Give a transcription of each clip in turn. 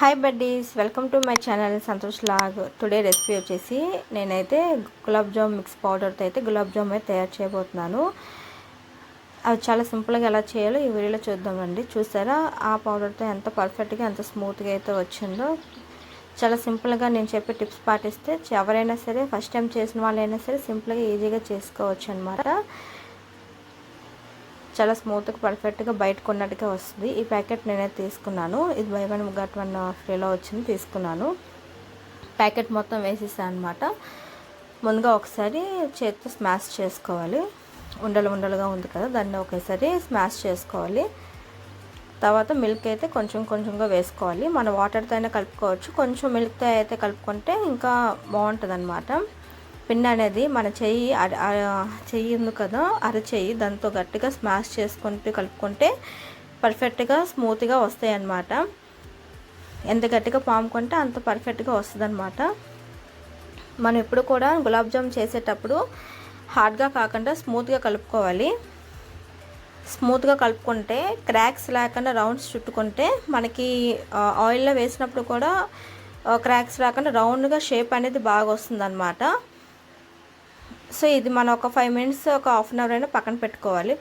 Hi buddies welcome to my channel Santosh log today recipe వచ్చేసి నేనైతే gulab jam mix పౌడర్తో అయితే గులాబ్ జామ్ అయితే తయారు చేయబోతున్నాను. అవి చాలా సింపుల్గా ఎలా చేయాలో ఈ వీడియోలో చూద్దామండి. చూసారా? ఆ పౌడర్తో ఎంత పర్ఫెక్ట్గా ఎంత స్మూత్గా అయితే వచ్చిందో. చాలా సింపుల్గా నేను చెప్పే టిప్స్ పాటిస్తే ఎవరైనా సరే ఫస్ట్ టైం చేసిన వాళ్ళైనా సరే సింపుల్గా ఈజీగా చేసుకోవచ్చు అనమాట చాలా స్మూత్గా పర్ఫెక్ట్గా బయట కొన్నట్టుగా వస్తుంది. ఈ ప్యాకెట్ నేనైతే తీసుకున్నాను. ఇది బై వన్ గట్ వన్ ఫ్రీలో వచ్చింది తీసుకున్నాను. ప్యాకెట్ మొత్తం వేసేసాను అనమాట ముందుగా ఒకసారి చేతితో స్మాష్ చేసుకోవాలి. ఉండలు ఉండలుగా ఉంది కదా దాన్ని ఒకసారి స్మాష్ చేసుకోవాలి. తర్వాత మిల్క్ అయితే కొంచెం కొంచెంగా వేసుకోవాలి. మన వాటర్తో అయినా కలుపుకోవచ్చు. కొంచెం మిల్క్తో అయితే కలుపుకుంటే ఇంకా బాగుంటుంది అనమాట పిండి అనేది మన చెయ్యి చెయ్యి ఉంది కదా అరచెయ్యి దాంతో గట్టిగా స్మాష్ చేసుకుంటూ కలుపుకుంటే పర్ఫెక్ట్గా స్మూత్గా వస్తాయి అన్నమాట ఎంత గట్టిగా పాముకుంటే అంత పర్ఫెక్ట్గా వస్తుంది అనమాట మనం ఎప్పుడు కూడా గులాబ్ జామ్ చేసేటప్పుడు హార్డ్గా కాకుండా స్మూత్గా కలుపుకోవాలి. స్మూత్గా కలుపుకుంటే క్రాక్స్ లేకుండా రౌండ్స్ చుట్టుకుంటే మనకి ఆయిల్లో వేసినప్పుడు కూడా క్రాక్స్ లేకుండా రౌండ్గా షేప్ అనేది బాగా వస్తుంది అనమాట సో ఇది మనం ఒక ఫైవ్ మినిట్స్ ఒక హాఫ్ అన్ అవర్ అయినా పక్కన పెట్టుకోవాలి.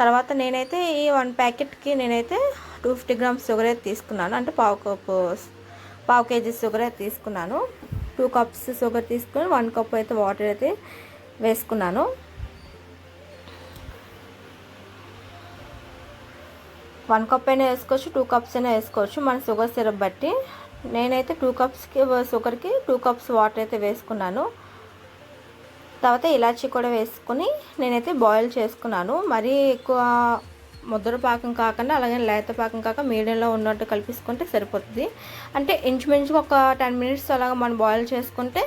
తర్వాత నేనైతే ఈ వన్ ప్యాకెట్కి నేనైతే టూ ఫిఫ్టీ గ్రామ్స్ షుగర్ అయితే తీసుకున్నాను. అంటే పావు కప్పు పావు కేజీ షుగర్ అయితే తీసుకున్నాను. టూ కప్స్ షుగర్ తీసుకుని వన్ కప్ అయితే వాటర్ అయితే వేసుకున్నాను. వన్ కప్ అయినా వేసుకోవచ్చు టూ కప్స్ అయినా వేసుకోవచ్చు. మన షుగర్ సిరప్ బట్టి నేనైతే టూ కప్స్కి షుగర్కి టూ కప్స్ వాటర్ అయితే వేసుకున్నాను. తర్వాత ఇలాచీ కూడా వేసుకుని నేనైతే బాయిల్ చేసుకున్నాను. మరీ ఎక్కువ ముద్ర పాకం కాకుండా అలాగే లేత పాకం కాక మీడియంలో ఉన్నట్టు కలిపిసుకుంటే సరిపోతుంది. అంటే ఇంచుమించుగా ఒక టెన్ మినిట్స్ అలాగ మనం బాయిల్ చేసుకుంటే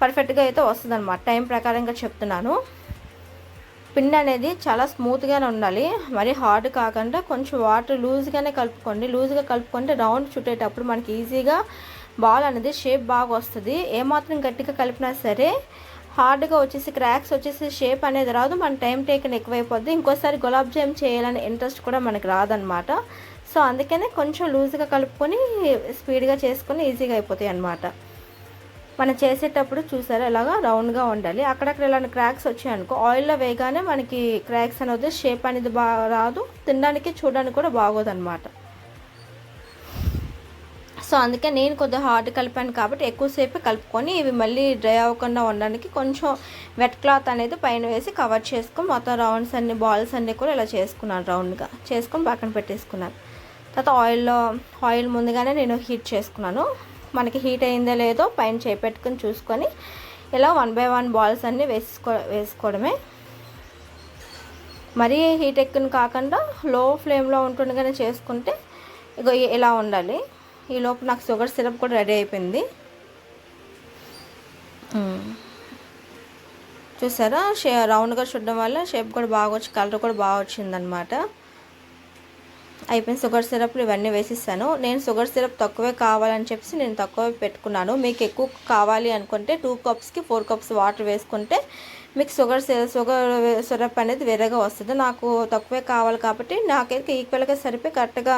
పర్ఫెక్ట్గా అయితే వస్తుంది అనమాట టైం ప్రకారంగా చెప్తున్నాను. పిండి అనేది చాలా స్మూత్గానే ఉండాలి. మరీ హార్డ్ కాకుండా కొంచెం వాటర్ లూజ్గానే కలుపుకోండి. లూజ్గా కలుపుకుంటే రౌండ్ చుట్టేటప్పుడు మనకి ఈజీగా బాల్ అనేది షేప్ బాగా వస్తుంది. ఏమాత్రం గట్టిగా కలిపినా సరే హార్డ్గా వచ్చేసి క్రాక్స్ వచ్చేసి షేప్ అనేది రాదు. మన టైం టేకన్ ఎక్కువైపోద్ది. ఇంకోసారి గులాబ్ జామ్ చేయాలని ఇంట్రెస్ట్ కూడా మనకు రాదనమాట. సో అందుకనే కొంచెం లూజ్గా కలుపుకొని స్పీడ్గా చేసుకొని ఈజీగా అయిపోతాయి అనమాట మనం చేసేటప్పుడు చూసారా ఇలాగా రౌండ్గా ఉండాలి. అక్కడక్కడ ఇలాంటి క్రాక్స్ వచ్చాయనుకో ఆయిల్లో వేయగానే మనకి క్రాక్స్ అనేది షేప్ అనేది బాగా రాదు. తినడానికి చూడడానికి కూడా బాగోదన్నమాట సో అందుకే నేను కొద్దిగా హార్డ్ కలిపాను కాబట్టి ఎక్కువసేపు కలుపుకొని ఇవి మళ్ళీ డ్రై అవ్వకుండా ఉండడానికి కొంచెం వెట్ క్లాత్ అనేది పైన వేసి కవర్ చేసుకొని మొత్తం రౌండ్స్ అన్ని బాల్స్ అన్నీ కూడా ఇలా చేసుకున్నాను రౌండ్గా. చేసుకొని పక్కన పెట్టేసుకున్నాను. తర్వాత ఆయిల్లో ఆయిల్ ముందుగానే నేను హీట్ చేసుకున్నాను. మనకి హీట్ అయిందో లేదో పైన చేపెట్టుకొని చూసుకొని ఇలా వన్ బై వన్ బాల్స్ అన్నీ వేసుకో వేసుకోవడమే. మరీ హీట్ ఎక్కువ కాకుండా లో ఫ్లేమ్లో ఉంటుండగానే చేసుకుంటే ఇక ఇలా ఉండాలి. ఈలోపు నాకు షుగర్ సిరప్ కూడా రెడీ అయిపోయింది. చూసారా? షే రౌండ్గా చూడడం వల్ల షేప్ కూడా బాగా వచ్చి కలర్ కూడా బాగా వచ్చిందనమాట అయిపోయిన షుగర్ సిరప్లు ఇవన్నీ వేసిస్తాను నేను షుగర్ సిరప్ తక్కువే కావాలని చెప్పేసి నేను తక్కువ పెట్టుకున్నాను. మీకు ఎక్కువ కావాలి అనుకుంటే టూ కప్స్కి ఫోర్ కప్స్ వాటర్ వేసుకుంటే మీకు షుగర్ షుగర్ సిరప్ అనేది వేరేగా వస్తుంది. నాకు తక్కువే కావాలి కాబట్టి నాకైతే ఈక్వల్గా సరిపోయి కరెక్ట్గా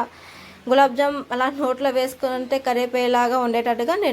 గులాబ్ జామ్ అలా నోట్లో వేసుకుంటే కరివేపేలాగా ఉండేటట్టుగా నేను